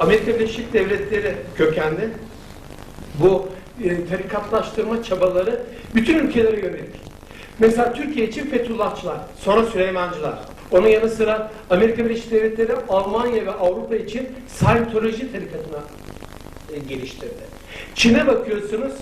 Amerika Birleşik Devletleri kökenli bu e, tarikatlaştırma çabaları bütün ülkelere yönelik. Mesela Türkiye için Fethullahçılar, sonra Süleymancılar. Onun yanı sıra Amerika Birleşik Devletleri, Almanya ve Avrupa için Scientology tarikatına e, geliştirdi. Çin'e bakıyorsunuz,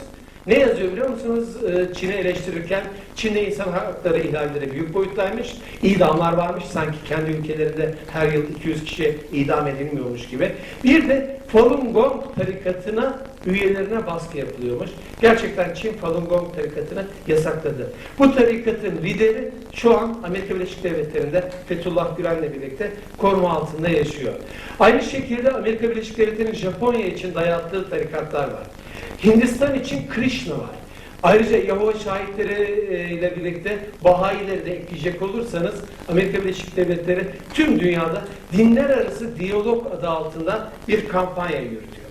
ne yazıyor biliyor musunuz e, Çin'i eleştirirken? Çin'de insan hakları ihlalleri büyük boyuttaymış. İdamlar varmış sanki kendi ülkelerinde her yıl 200 kişi idam edilmiyormuş gibi. Bir de Falun Gong tarikatına üyelerine baskı yapılıyormuş. Gerçekten Çin Falun Gong tarikatını yasakladı. Bu tarikatın lideri şu an Amerika Birleşik Devletleri'nde Fethullah Gülen'le birlikte koruma altında yaşıyor. Aynı şekilde Amerika Birleşik Devletleri'nin Japonya için dayattığı tarikatlar var. Hindistan için Krishna var. Ayrıca Yahova şahitleri e, ile birlikte Bahayileri de ekleyecek olursanız Amerika Birleşik Devletleri tüm dünyada dinler arası diyalog adı altında bir kampanya yürütüyor.